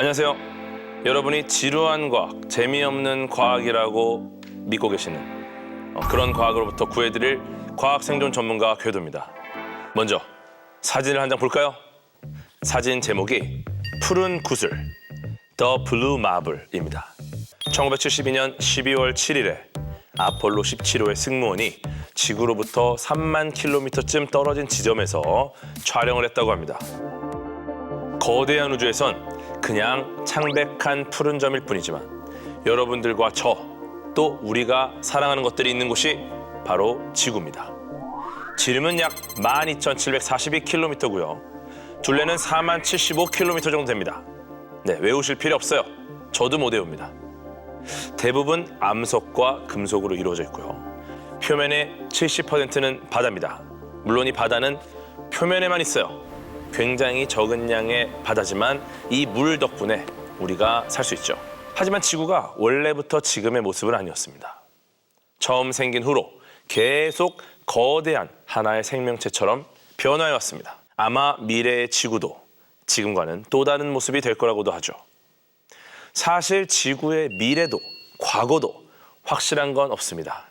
안녕하세요. 여러분이 지루한 과학, 재미없는 과학이라고 믿고 계시는 어, 그런 과학으로부터 구해드릴 과학 생존 전문가 궤도입니다. 먼저 사진을 한 장 볼까요? 사진 제목이 푸른 구슬, The Blue Marble입니다. 1972년 12월 7일에 아폴로 17호의 승무원이 지구로부터 3만 킬로미터쯤 떨어진 지점에서 촬영을 했다고 합니다. 거대한 우주에선 그냥 창백한 푸른 점일 뿐이지만 여러분들과 저 또 우리가 사랑하는 것들이 있는 곳이 바로 지구입니다. 지름은 약 12,742km고요. 둘레는 4만 75km 정도 됩니다. 네, 외우실 필요 없어요. 저도 못 외웁니다. 대부분 암석과 금속으로 이루어져 있고요. 표면의 70%는 바다입니다. 물론 이 바다는 표면에만 있어요. 굉장히 적은 양의 바다지만 이 물 덕분에 우리가 살 수 있죠. 하지만 지구가 원래부터 지금의 모습은 아니었습니다. 처음 생긴 후로 계속 거대한 하나의 생명체처럼 변화해 왔습니다. 아마 미래의 지구도 지금과는 또 다른 모습이 될 거라고도 하죠. 사실 지구의 미래도 과거도 확실한 건 없습니다.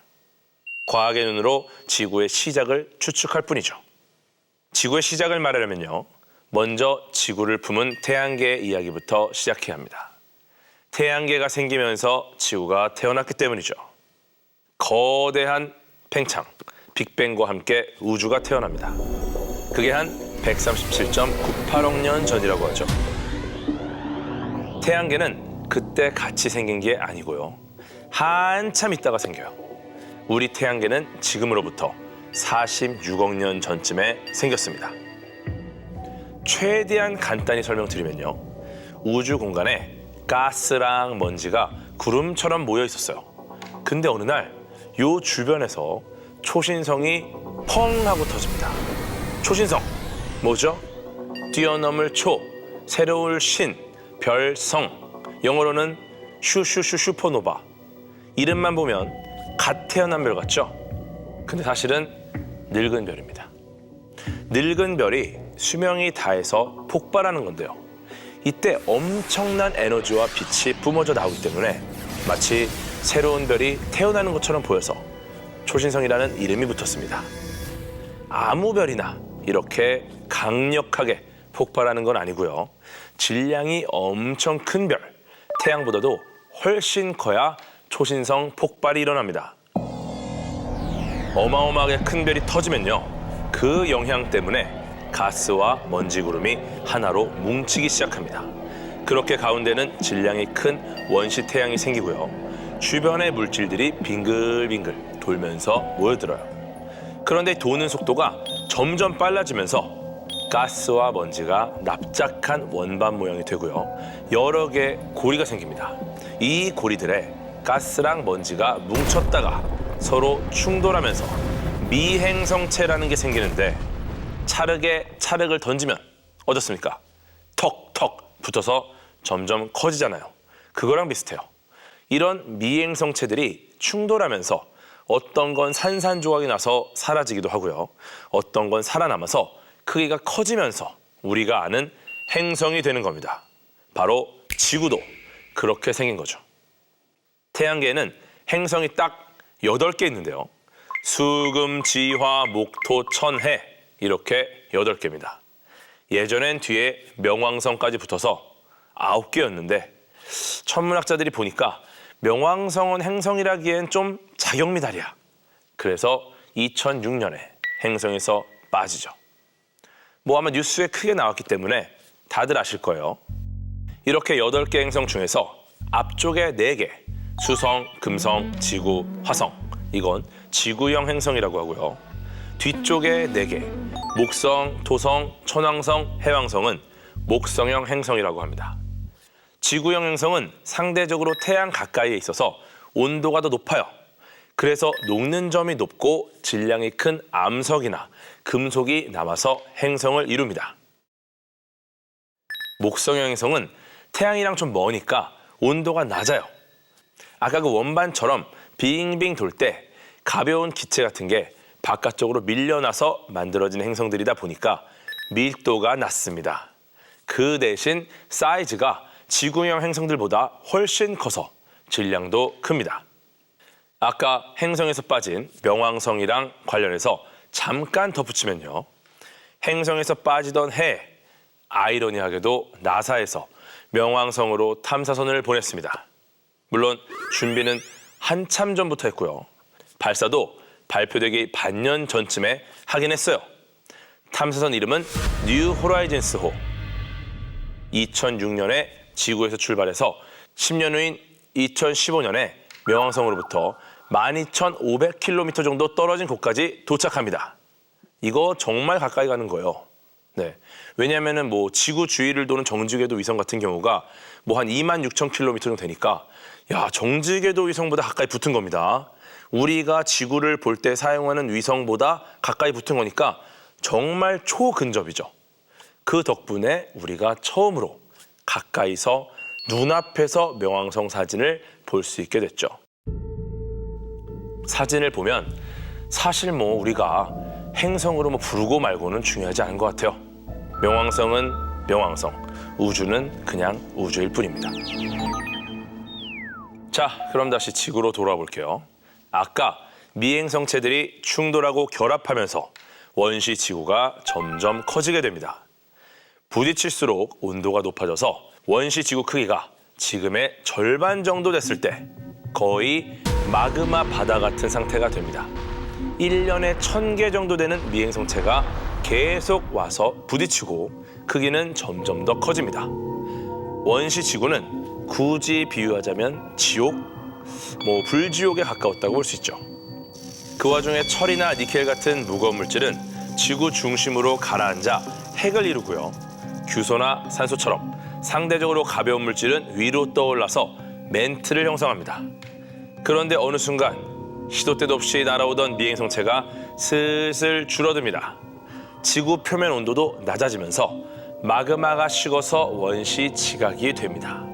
과학의 눈으로 지구의 시작을 추측할 뿐이죠. 지구의 시작을 말하려면요. 먼저 지구를 품은 태양계의 이야기부터 시작해야 합니다. 태양계가 생기면서 지구가 태어났기 때문이죠. 거대한 팽창, 빅뱅과 함께 우주가 태어납니다. 그게 한 137.98억 년 전이라고 하죠. 태양계는 그때 같이 생긴 게 아니고요. 한참 있다가 생겨요. 우리 태양계는 지금으로부터 46억 년 전쯤에 생겼습니다. 최대한 간단히 설명드리면요. 우주 공간에 가스랑 먼지가 구름처럼 모여 있었어요. 근데 어느 날 요 주변에서 초신성이 펑 하고 터집니다. 초신성 뭐죠? 뛰어넘을 초, 새로울 신, 별성, 영어로는 슈슈슈 슈퍼노바. 이름만 보면 갓 태어난 별 같죠? 근데 사실은 늙은 별입니다. 늙은 별이 수명이 다해서 폭발하는 건데요. 이때 엄청난 에너지와 빛이 뿜어져 나오기 때문에 마치 새로운 별이 태어나는 것처럼 보여서 초신성이라는 이름이 붙었습니다. 아무 별이나 이렇게 강력하게 폭발하는 건 아니고요. 질량이 엄청 큰 별, 태양보다도 훨씬 커야 초신성 폭발이 일어납니다. 어마어마하게 큰 별이 터지면요. 그 영향 때문에 가스와 먼지 구름이 하나로 뭉치기 시작합니다. 그렇게 가운데는 질량이 큰 원시 태양이 생기고요. 주변의 물질들이 빙글빙글 돌면서 모여들어요. 그런데 도는 속도가 점점 빨라지면서 가스와 먼지가 납작한 원반 모양이 되고요. 여러 개의 고리가 생깁니다. 이 고리들에 가스랑 먼지가 뭉쳤다가 서로 충돌하면서 미행성체라는 게 생기는데 차륵에 차륵을 던지면 어떻습니까? 턱턱 붙어서 점점 커지잖아요. 그거랑 비슷해요. 이런 미행성체들이 충돌하면서 어떤 건 산산조각이 나서 사라지기도 하고요. 어떤 건 살아남아서 크기가 커지면서 우리가 아는 행성이 되는 겁니다. 바로 지구도 그렇게 생긴 거죠. 태양계에는 행성이 딱 8개 있는데요. 수금, 지화, 목토, 천해 이렇게 8개입니다. 예전엔 뒤에 명왕성까지 붙어서 9개였는데 천문학자들이 보니까 명왕성은 행성이라기엔 좀 자격미달이야. 그래서 2006년에 행성에서 빠지죠. 뭐 아마 뉴스에 크게 나왔기 때문에 다들 아실 거예요. 이렇게 8개 행성 중에서 앞쪽에 4개, 수성, 금성, 지구, 화성. 이건 지구형 행성이라고 하고요. 뒤쪽에 4개, 목성, 토성, 천왕성, 해왕성은 목성형 행성이라고 합니다. 지구형 행성은 상대적으로 태양 가까이에 있어서 온도가 더 높아요. 그래서 녹는 점이 높고 질량이 큰 암석이나 금속이 남아서 행성을 이룹니다. 목성형 행성은 태양이랑 좀 머니까 온도가 낮아요. 아까 그 원반처럼 빙빙 돌 때 가벼운 기체 같은 게 바깥쪽으로 밀려나서 만들어진 행성들이다 보니까 밀도가 낮습니다. 그 대신 사이즈가 지구형 행성들보다 훨씬 커서 질량도 큽니다. 아까 행성에서 빠진 명왕성이랑 관련해서 잠깐 덧붙이면요. 행성에서 빠지던 해, 아이러니하게도 나사에서 명왕성으로 탐사선을 보냈습니다. 물론 준비는 한참 전부터 했고요. 발사도 발표되기 반년 전쯤에 하긴 했어요. 탐사선 이름은 뉴 호라이즌스호. 2006년에 지구에서 출발해서 10년 후인 2015년에 명왕성으로부터 12,500km 정도 떨어진 곳까지 도착합니다. 이거 정말 가까이 가는 거예요. 네. 왜냐하면은 뭐 지구 주위를 도는 정지궤도 위성 같은 경우가 뭐 한 2만 6천 킬로미터 정도 되니까 야 정지궤도 위성보다 가까이 붙은 겁니다. 우리가 지구를 볼 때 사용하는 위성보다 가까이 붙은 거니까 정말 초근접이죠. 그 덕분에 우리가 처음으로 가까이서 눈앞에서 명왕성 사진을 볼 수 있게 됐죠. 사진을 보면 사실 뭐 우리가 행성으로 뭐 부르고 말고는 중요하지 않은 것 같아요. 명왕성은 명왕성, 우주는 그냥 우주일 뿐입니다. 자, 그럼 다시 지구로 돌아와 볼게요. 아까 미행성체들이 충돌하고 결합하면서 원시 지구가 점점 커지게 됩니다. 부딪힐수록 온도가 높아져서 원시 지구 크기가 지금의 절반 정도 됐을 때 거의 마그마 바다 같은 상태가 됩니다. 1년에 1000개 정도 되는 미행성체가 계속 와서 부딪히고 크기는 점점 더 커집니다. 원시 지구는 굳이 비유하자면 지옥, 뭐 불지옥에 가까웠다고 볼 수 있죠. 그 와중에 철이나 니켈 같은 무거운 물질은 지구 중심으로 가라앉아 핵을 이루고요. 규소나 산소처럼 상대적으로 가벼운 물질은 위로 떠올라서 멘트를 형성합니다. 그런데 어느 순간 시도 때도 없이 날아오던 미행성체가 슬슬 줄어듭니다. 지구 표면 온도도 낮아지면서 마그마가 식어서 원시 지각이 됩니다.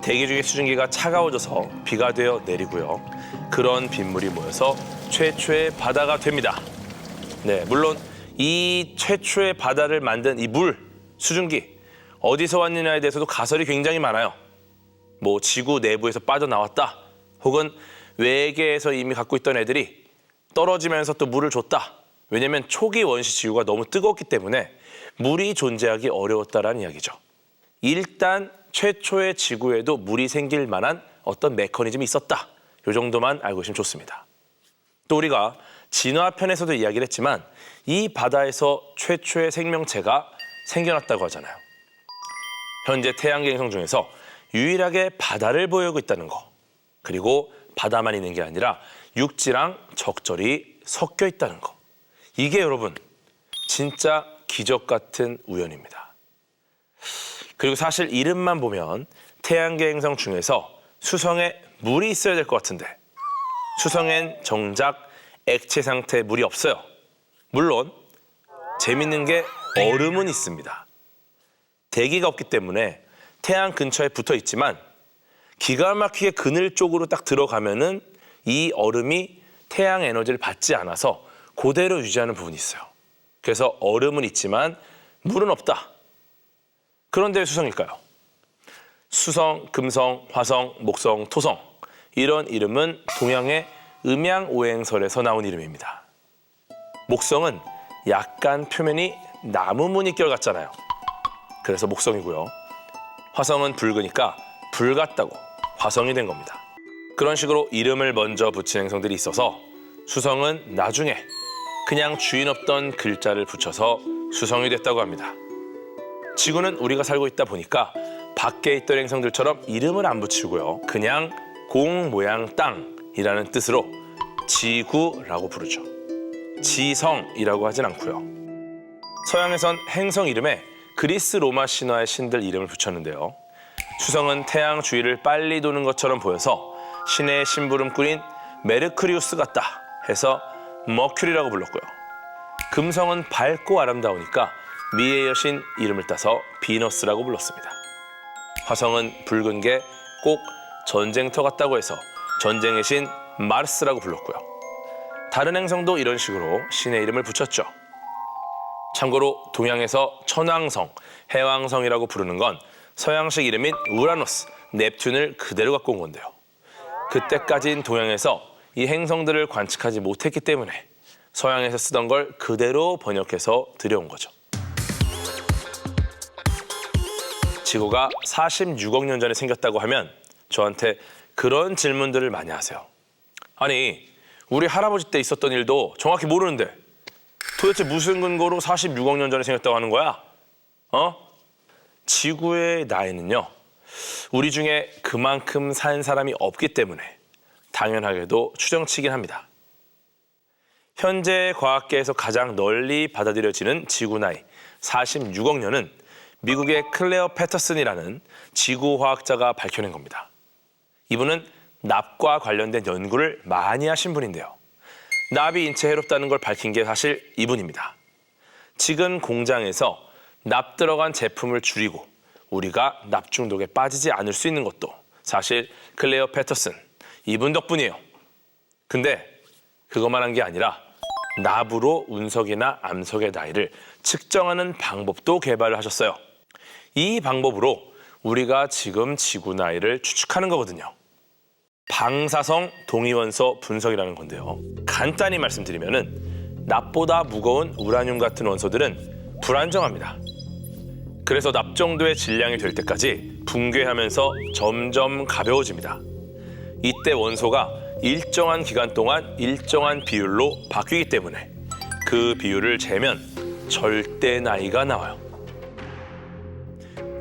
대기 중의 수증기가 차가워져서 비가 되어 내리고요. 그런 빗물이 모여서 최초의 바다가 됩니다. 네, 물론 이 최초의 바다를 만든 이 물, 수증기 어디서 왔느냐에 대해서도 가설이 굉장히 많아요. 뭐 지구 내부에서 빠져나왔다. 혹은 외계에서 이미 갖고 있던 애들이 떨어지면서 또 물을 줬다. 왜냐면 초기 원시 지구가 너무 뜨겁기 때문에 물이 존재하기 어려웠다라는 이야기죠. 일단 최초의 지구에도 물이 생길 만한 어떤 메커니즘이 있었다. 요 정도만 알고 있으면 좋습니다. 또 우리가 진화편에서도 이야기를 했지만 이 바다에서 최초의 생명체가 생겨났다고 하잖아요. 현재 태양계 행성 중에서 유일하게 바다를 보이고 있다는 거. 그리고 바다만 있는 게 아니라 육지랑 적절히 섞여 있다는 거. 이게 여러분 진짜 기적 같은 우연입니다. 그리고 사실 이름만 보면 태양계 행성 중에서 수성에 물이 있어야 될 것 같은데 수성엔 정작 액체 상태의 물이 없어요. 물론 재밌는 게 얼음은 있습니다. 대기가 없기 때문에 태양 근처에 붙어 있지만 기가 막히게 그늘 쪽으로 딱 들어가면은 이 얼음이 태양 에너지를 받지 않아서 그대로 유지하는 부분이 있어요. 그래서 얼음은 있지만 물은 없다. 그런데 왜 수성일까요? 수성, 금성, 화성, 목성, 토성 이런 이름은 동양의 음양 오행설에서 나온 이름입니다. 목성은 약간 표면이 나무 무늬결 같잖아요. 그래서 목성이고요. 화성은 붉으니까 불 같다고 화성이 된 겁니다. 그런 식으로 이름을 먼저 붙인 행성들이 있어서 수성은 나중에 그냥 주인 없던 글자를 붙여서 수성이 됐다고 합니다. 지구는 우리가 살고 있다 보니까 밖에 있던 행성들처럼 이름을 안 붙이고요. 그냥 공 모양 땅이라는 뜻으로 지구라고 부르죠. 지성이라고 하진 않고요. 서양에선 행성 이름에 그리스 로마 신화의 신들 이름을 붙였는데요. 수성은 태양 주위를 빨리 도는 것처럼 보여서 신의 심부름꾼인 메르크리우스 같다 해서 머큐리라고 불렀고요. 금성은 밝고 아름다우니까 미의 여신 이름을 따서 비너스라고 불렀습니다. 화성은 붉은 게 꼭 전쟁터 같다고 해서 전쟁의 신 마르스라고 불렀고요. 다른 행성도 이런 식으로 신의 이름을 붙였죠. 참고로 동양에서 천왕성, 해왕성이라고 부르는 건 서양식 이름인 우라노스, 넵튠을 그대로 갖고 온 건데요. 그때까진 동양에서 이 행성들을 관측하지 못했기 때문에 서양에서 쓰던 걸 그대로 번역해서 들여온 거죠. 지구가 46억 년 전에 생겼다고 하면 저한테 그런 질문들을 많이 하세요. 아니, 우리 할아버지 때 있었던 일도 정확히 모르는데 도대체 무슨 근거로 46억 년 전에 생겼다고 하는 거야? 어? 지구의 나이는요, 우리 중에 그만큼 산 사람이 없기 때문에 당연하게도 추정치긴 합니다. 현재 과학계에서 가장 널리 받아들여지는 지구 나이 46억 년은 미국의 클레어 패터슨이라는 지구화학자가 밝혀낸 겁니다. 이분은 납과 관련된 연구를 많이 하신 분인데요. 납이 인체에 해롭다는 걸 밝힌 게 사실 이분입니다. 지금 공장에서 납 들어간 제품을 줄이고 우리가 납 중독에 빠지지 않을 수 있는 것도 사실 클레어 패터슨 이분 덕분이에요. 근데 그것만 한 게 아니라 납으로 운석이나 암석의 나이를 측정하는 방법도 개발을 하셨어요. 이 방법으로 우리가 지금 지구 나이를 추측하는 거거든요. 방사성 동위원소 분석이라는 건데요. 간단히 말씀드리면은 납보다 무거운 우라늄 같은 원소들은 불안정합니다. 그래서 납 정도의 질량이 될 때까지 붕괴하면서 점점 가벼워집니다. 이때 원소가 일정한 기간 동안 일정한 비율로 바뀌기 때문에 그 비율을 재면 절대 나이가 나와요.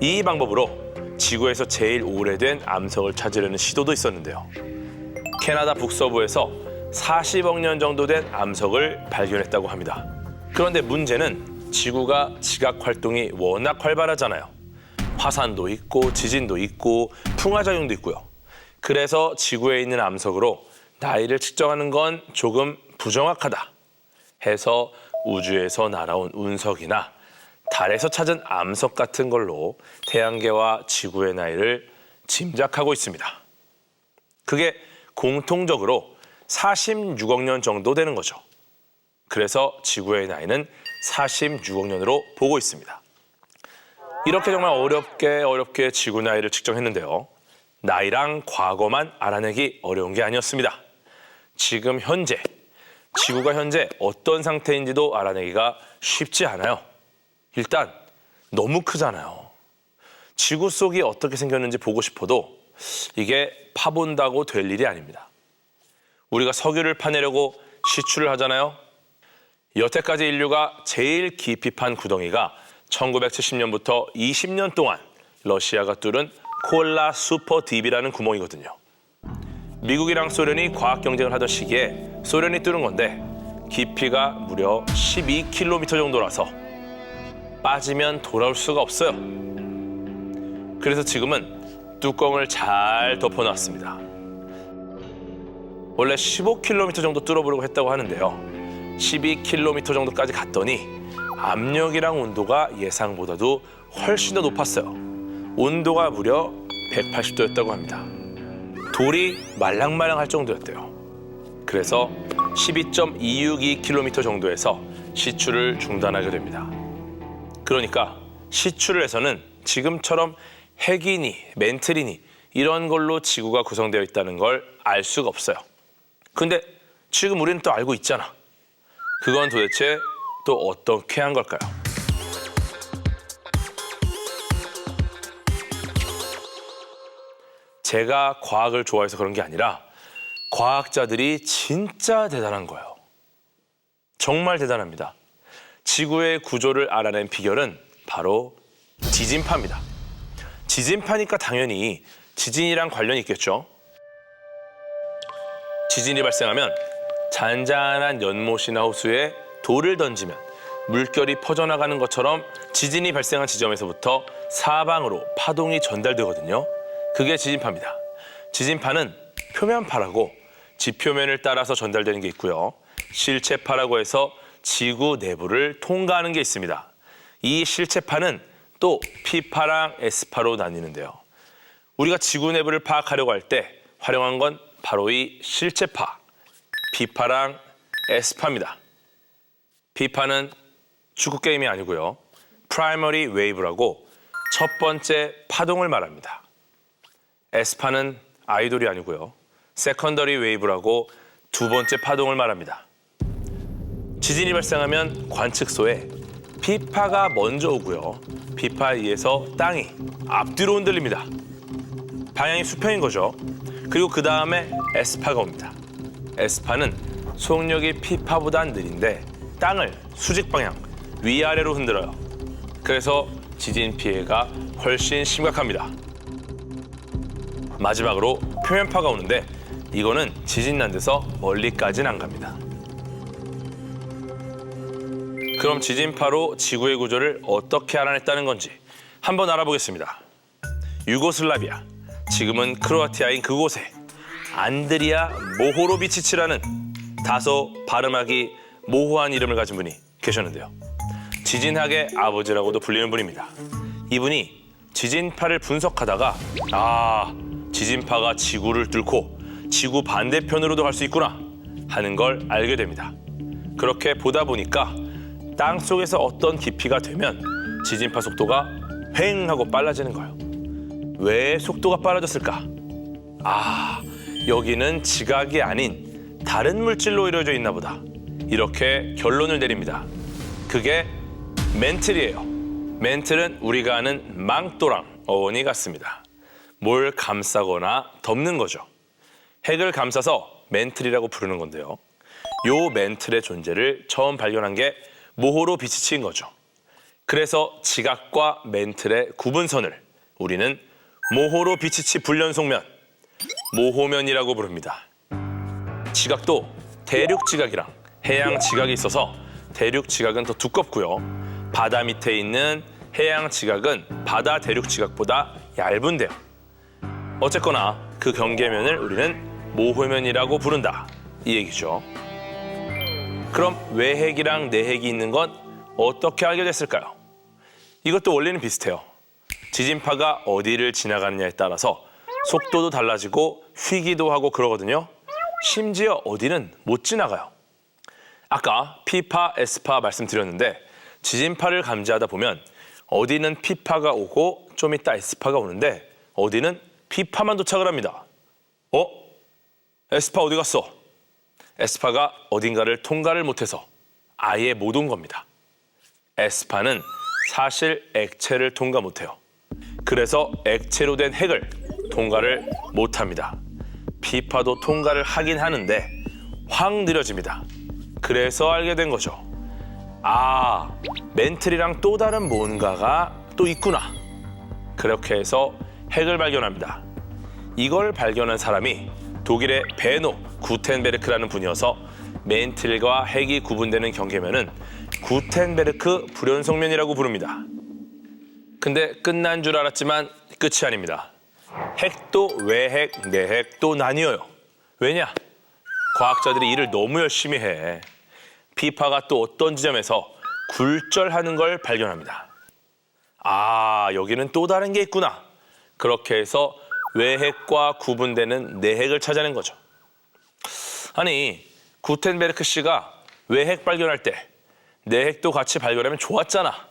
이 방법으로 지구에서 제일 오래된 암석을 찾으려는 시도도 있었는데요. 캐나다 북서부에서 40억 년 정도 된 암석을 발견했다고 합니다. 그런데 문제는 지구가 지각 활동이 워낙 활발하잖아요. 화산도 있고 지진도 있고 풍화작용도 있고요. 그래서 지구에 있는 암석으로 나이를 측정하는 건 조금 부정확하다 해서 우주에서 날아온 운석이나 달에서 찾은 암석 같은 걸로 태양계와 지구의 나이를 짐작하고 있습니다. 그게 공통적으로 46억 년 정도 되는 거죠. 그래서 지구의 나이는 46억 년으로 보고 있습니다. 이렇게 정말 어렵게 어렵게 지구 나이를 측정했는데요. 나이랑 과거만 알아내기 어려운 게 아니었습니다. 지금 현재, 지구가 현재 어떤 상태인지도 알아내기가 쉽지 않아요. 일단 너무 크잖아요. 지구 속이 어떻게 생겼는지 보고 싶어도 이게 파본다고 될 일이 아닙니다. 우리가 석유를 파내려고 시추를 하잖아요. 여태까지 인류가 제일 깊이 판 구덩이가 1970년부터 20년 동안 러시아가 뚫은 콜라 슈퍼 딥이라는 구멍이거든요. 미국이랑 소련이 과학 경쟁을 하던 시기에 소련이 뚫은 건데 깊이가 무려 12km 정도라서 빠지면 돌아올 수가 없어요. 그래서 지금은 뚜껑을 잘 덮어놨습니다. 원래 15km 정도 뚫어보려고 했다고 하는데요. 12km 정도까지 갔더니 압력이랑 온도가 예상보다도 훨씬 더 높았어요. 온도가 무려 180도였다고 합니다. 돌이 말랑말랑할 정도였대요. 그래서 12.262km 정도에서 시추를 중단하게 됩니다. 그러니까 시추를 해서는 지금처럼 핵이니 멘틀이니 이런 걸로 지구가 구성되어 있다는 걸 알 수가 없어요. 근데 지금 우리는 또 알고 있잖아. 그건 도대체 또 어떻게 한 걸까요? 제가 과학을 좋아해서 그런 게 아니라 과학자들이 진짜 대단한 거예요. 정말 대단합니다. 지구의 구조를 알아낸 비결은 바로 지진파입니다. 지진파니까 당연히 지진이랑 관련이 있겠죠. 지진이 발생하면 잔잔한 연못이나 호수에 돌을 던지면 물결이 퍼져나가는 것처럼 지진이 발생한 지점에서부터 사방으로 파동이 전달되거든요. 그게 지진파입니다. 지진파는 표면파라고 지표면을 따라서 전달되는 게 있고요. 실체파라고 해서 지구 내부를 통과하는 게 있습니다. 이 실체파는 또 P파랑 S파로 나뉘는데요. 우리가 지구 내부를 파악하려고 할 때 활용한 건 바로 이 실체파, P파랑 S파입니다. P파는 축구 게임이 아니고요. 프라이머리 웨이브라고 첫 번째 파동을 말합니다. 에스파는 아이돌이 아니고요. 세컨더리 웨이브라고 두 번째 파동을 말합니다. 지진이 발생하면 관측소에 비파가 먼저 오고요. 비파에 의해서 땅이 앞뒤로 흔들립니다. 방향이 수평인 거죠. 그리고 그 다음에 에스파가 옵니다. 에스파는 속력이 피파보다 느린데 땅을 수직 방향 위아래로 흔들어요. 그래서 지진 피해가 훨씬 심각합니다. 마지막으로 표면파가 오는데 이거는 지진 난 데서 멀리까지는 안 갑니다. 그럼 지진파로 지구의 구조를 어떻게 알아냈다는 건지 한번 알아보겠습니다. 유고슬라비아, 지금은 크로아티아인 그곳에 안드리아 모호로비치치라는 다소 발음하기 모호한 이름을 가진 분이 계셨는데요. 지진학의 아버지라고도 불리는 분입니다. 이분이 지진파를 분석하다가 아 지진파가 지구를 뚫고 지구 반대편으로도 갈 수 있구나 하는 걸 알게 됩니다. 그렇게 보다 보니까 땅 속에서 어떤 깊이가 되면 지진파 속도가 횡 하고 빨라지는 거예요. 왜 속도가 빨라졌을까? 아, 여기는 지각이 아닌 다른 물질로 이루어져 있나 보다. 이렇게 결론을 내립니다. 그게 멘틀이에요. 멘틀은 우리가 아는 망토랑 어원이 같습니다. 뭘 감싸거나 덮는 거죠. 핵을 감싸서 멘틀이라고 부르는 건데요. 요 멘틀의 존재를 처음 발견한 게 모호로 비치치인 거죠. 그래서 지각과 멘틀의 구분선을 우리는 모호로 비치치 불연속면, 모호면이라고 부릅니다. 지각도 대륙 지각이랑 해양 지각이 있어서 대륙 지각은 더 두껍고요. 바다 밑에 있는 해양 지각은 바다 대륙 지각보다 얇은데요. 어쨌거나 그 경계면을 우리는 모호면이라고 부른다. 이 얘기죠. 그럼 외핵이랑 내핵이 있는 건 어떻게 알게 됐을까요? 이것도 원리는 비슷해요. 지진파가 어디를 지나가느냐에 따라서 속도도 달라지고 휘기도 하고 그러거든요. 심지어 어디는 못 지나가요. 아까 P파, S파 말씀드렸는데 지진파를 감지하다 보면 어디는 P파가 오고 좀 이따 S파가 오는데 어디는 P파만 도착을 합니다. 어? S파 어디 갔어? 에스파가 어딘가를 통과를 못해서 아예 못 온 겁니다. 에스파는 사실 액체를 통과 못해요. 그래서 액체로 된 핵을 통과를 못합니다. 피파도 통과를 하긴 하는데 확 느려집니다. 그래서 알게 된 거죠. 아, 멘틀이랑 또 다른 뭔가가 또 있구나. 그렇게 해서 핵을 발견합니다. 이걸 발견한 사람이 독일의 베노 구텐베르크라는 분이어서 멘틀과 핵이 구분되는 경계면은 구텐베르크 불연속면이라고 부릅니다. 근데 끝난 줄 알았지만 끝이 아닙니다. 핵도 외핵, 내핵 또 나뉘어요. 왜냐? 과학자들이 일을 너무 열심히 해. 피파가 또 어떤 지점에서 굴절하는 걸 발견합니다. 아, 여기는 또 다른 게 있구나. 그렇게 해서 외핵과 구분되는 내핵을 찾아낸 거죠. 아니, 구텐베르크 씨가 외핵 발견할 때 내핵도 같이 발견하면 좋았잖아.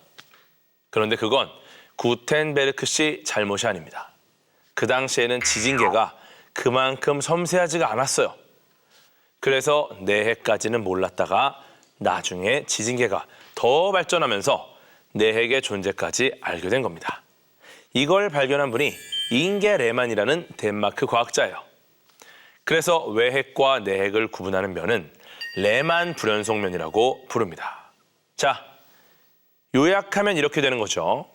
그런데 그건 구텐베르크 씨 잘못이 아닙니다. 그 당시에는 지진계가 그만큼 섬세하지가 않았어요. 그래서 내핵까지는 몰랐다가 나중에 지진계가 더 발전하면서 내핵의 존재까지 알게 된 겁니다. 이걸 발견한 분이 잉게 레만이라는 덴마크 과학자예요. 그래서 외핵과 내핵을 구분하는 면은 레만 불연속면이라고 부릅니다. 자, 요약하면 이렇게 되는 거죠.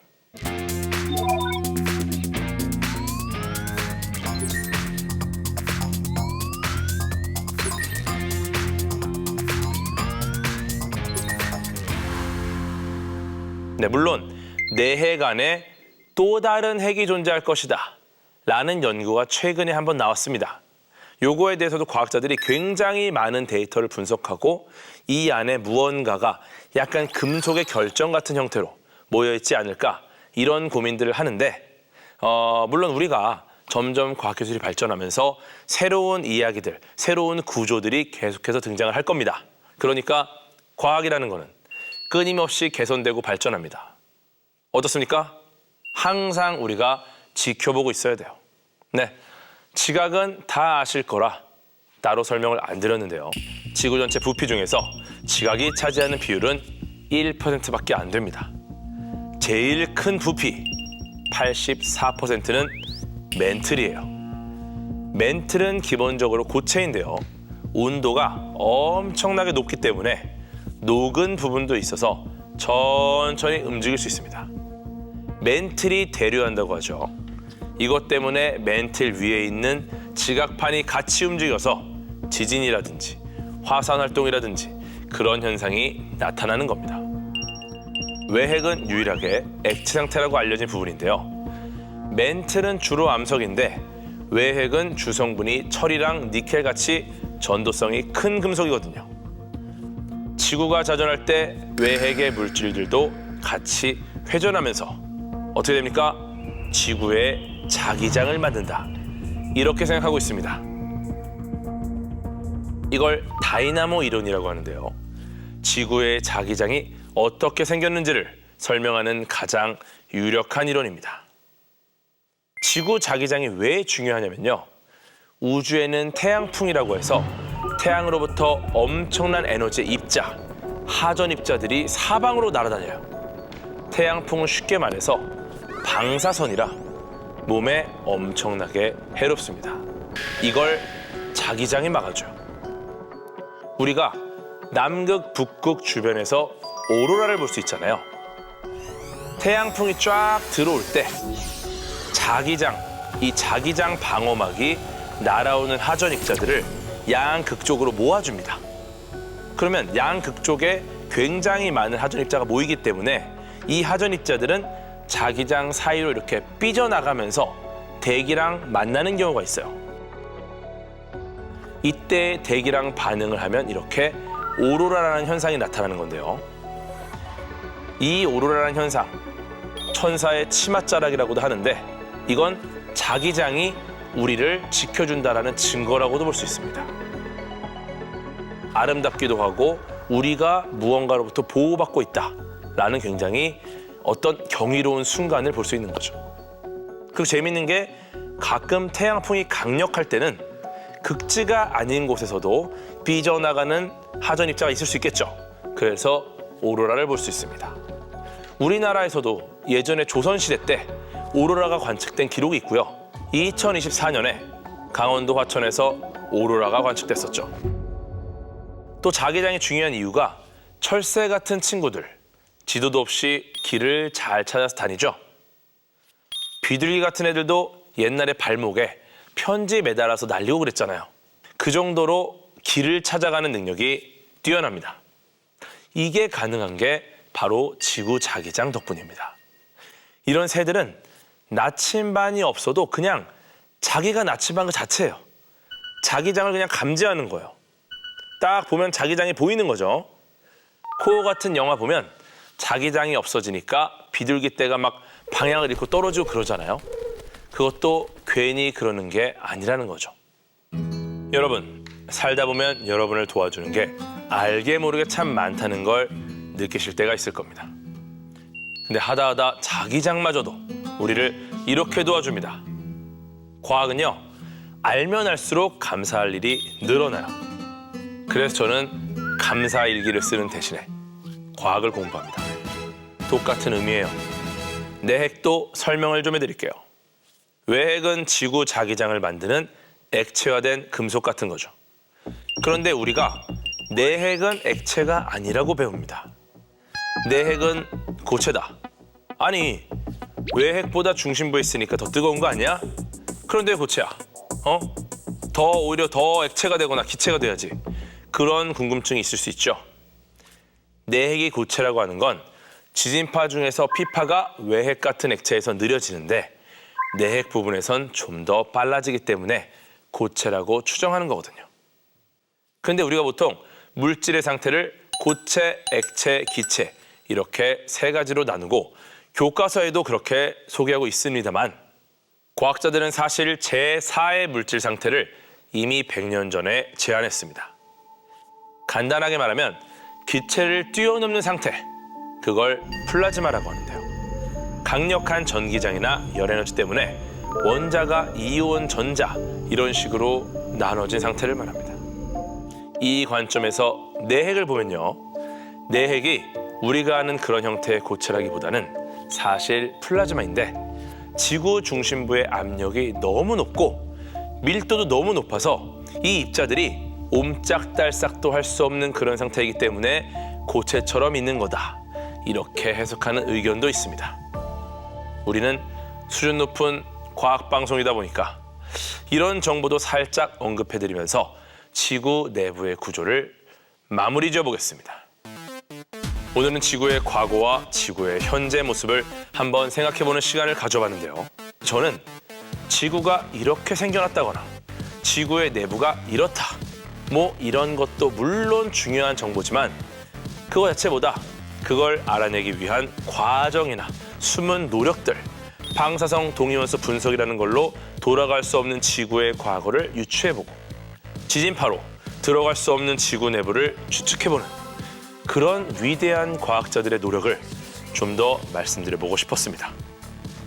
네, 물론 내핵 안에 또 다른 핵이 존재할 것이다. 라는 연구가 최근에 한 번 나왔습니다. 요거에 대해서도 과학자들이 굉장히 많은 데이터를 분석하고 이 안에 무언가가 약간 금속의 결정 같은 형태로 모여있지 않을까 이런 고민들을 하는데 어, 물론 우리가 점점 과학기술이 발전하면서 새로운 이야기들, 새로운 구조들이 계속해서 등장을 할 겁니다. 그러니까 과학이라는 거는 끊임없이 개선되고 발전합니다. 어떻습니까? 항상 우리가 지켜보고 있어야 돼요. 네. 지각은 다 아실 거라 따로 설명을 안 드렸는데요. 지구 전체 부피 중에서 지각이 차지하는 비율은 1%밖에 안 됩니다. 제일 큰 부피 84%는 멘틀이에요. 멘틀은 기본적으로 고체인데요. 온도가 엄청나게 높기 때문에 녹은 부분도 있어서 천천히 움직일 수 있습니다. 멘틀이 대류한다고 하죠. 이것 때문에 멘틀 위에 있는 지각판이 같이 움직여서 지진이라든지 화산 활동이라든지 그런 현상이 나타나는 겁니다. 외핵은 유일하게 액체 상태라고 알려진 부분인데요. 멘틀은 주로 암석인데 외핵은 주성분이 철이랑 니켈 같이 전도성이 큰 금속이거든요. 지구가 자전할 때 외핵의 물질들도 같이 회전하면서 어떻게 됩니까? 지구의 자기장을 만든다. 이렇게 생각하고 있습니다. 이걸 다이나모 이론이라고 하는데요. 지구의 자기장이 어떻게 생겼는지를 설명하는 가장 유력한 이론입니다. 지구 자기장이 왜 중요하냐면요. 우주에는 태양풍이라고 해서 태양으로부터 엄청난 에너지의 입자, 하전 입자들이 사방으로 날아다녀요. 태양풍은 쉽게 말해서 방사선이라 몸에 엄청나게 해롭습니다. 이걸 자기장이 막아줘요. 우리가 남극, 북극 주변에서 오로라를 볼 수 있잖아요. 태양풍이 쫙 들어올 때 자기장, 이 자기장 방어막이 날아오는 하전 입자들을 양극 쪽으로 모아줍니다. 그러면 양극 쪽에 굉장히 많은 하전 입자가 모이기 때문에 이 하전 입자들은 자기장 사이로 이렇게 삐져나가면서 대기랑 만나는 경우가 있어요. 이때 대기랑 반응을 하면 이렇게 오로라라는 현상이 나타나는 건데요. 이 오로라라는 현상, 천사의 치맛자락이라고도 하는데 이건 자기장이 우리를 지켜준다라는 증거라고도 볼 수 있습니다. 아름답기도 하고 우리가 무언가로부터 보호받고 있다라는 굉장히 어떤 경이로운 순간을 볼 수 있는 거죠. 그리고 재밌는 게 가끔 태양풍이 강력할 때는 극지가 아닌 곳에서도 삐져나가는 하전 입자가 있을 수 있겠죠. 그래서 오로라를 볼 수 있습니다. 우리나라에서도 예전에 조선시대 때 오로라가 관측된 기록이 있고요. 2024년에 강원도 화천에서 오로라가 관측됐었죠. 또 자기장이 중요한 이유가 철새 같은 친구들, 지도도 없이 길을 잘 찾아서 다니죠. 비둘기 같은 애들도 옛날에 발목에 편지 매달아서 날리고 그랬잖아요. 그 정도로 길을 찾아가는 능력이 뛰어납니다. 이게 가능한 게 바로 지구 자기장 덕분입니다. 이런 새들은 나침반이 없어도 그냥 자기가 나침반 그 자체예요. 자기장을 그냥 감지하는 거예요. 딱 보면 자기장이 보이는 거죠. 코어 같은 영화 보면 자기장이 없어지니까 비둘기 떼가 막 방향을 잃고 떨어지고 그러잖아요. 그것도 괜히 그러는 게 아니라는 거죠. 여러분, 살다 보면 여러분을 도와주는 게 알게 모르게 참 많다는 걸 느끼실 때가 있을 겁니다. 근데 하다 하다 자기장마저도 우리를 이렇게 도와줍니다. 과학은요, 알면 알수록 감사할 일이 늘어나요. 그래서 저는 감사 일기를 쓰는 대신에 과학을 공부합니다. 똑같은 의미예요. 내핵도 설명을 좀 해드릴게요. 외핵은 지구 자기장을 만드는 액체화된 금속 같은 거죠. 그런데 우리가 내핵은 액체가 아니라고 배웁니다. 내핵은 고체다. 아니, 외핵보다 중심부에 있으니까 더 뜨거운 거 아니야? 그런데 고체야. 어? 더 오히려 더 액체가 되거나 기체가 돼야지. 그런 궁금증이 있을 수 있죠. 내핵이 고체라고 하는 건 지진파 중에서 피파가 외핵 같은 액체에서 느려지는데 내핵 부분에선 좀 더 빨라지기 때문에 고체라고 추정하는 거거든요. 그런데 우리가 보통 물질의 상태를 고체, 액체, 기체 이렇게 세 가지로 나누고 교과서에도 그렇게 소개하고 있습니다만 과학자들은 사실 제4의 물질 상태를 이미 100년 전에 제안했습니다. 간단하게 말하면 기체를 뛰어넘는 상태, 그걸 플라즈마라고 하는데요. 강력한 전기장이나 열에너지 때문에 원자가 이온 전자 이런 식으로 나눠진 상태를 말합니다. 이 관점에서 내핵을 보면요. 내핵이 우리가 아는 그런 형태의 고체라기보다는 사실 플라즈마인데 지구 중심부의 압력이 너무 높고 밀도도 너무 높아서 이 입자들이 옴짝달싹도 할 수 없는 그런 상태이기 때문에 고체처럼 있는 거다. 이렇게 해석하는 의견도 있습니다. 우리는 수준 높은 과학 방송이다 보니까 이런 정보도 살짝 언급해 드리면서 지구 내부의 구조를 마무리 지어 보겠습니다. 오늘은 지구의 과거와 지구의 현재 모습을 한번 생각해 보는 시간을 가져봤는데요. 저는 지구가 이렇게 생겨났다거나 지구의 내부가 이렇다. 뭐 이런 것도 물론 중요한 정보지만 그거 자체보다 그걸 알아내기 위한 과정이나 숨은 노력들, 방사성 동위원소 분석이라는 걸로 돌아갈 수 없는 지구의 과거를 유추해보고 지진파로 들어갈 수 없는 지구 내부를 추측해보는 그런 위대한 과학자들의 노력을 좀 더 말씀드려보고 싶었습니다.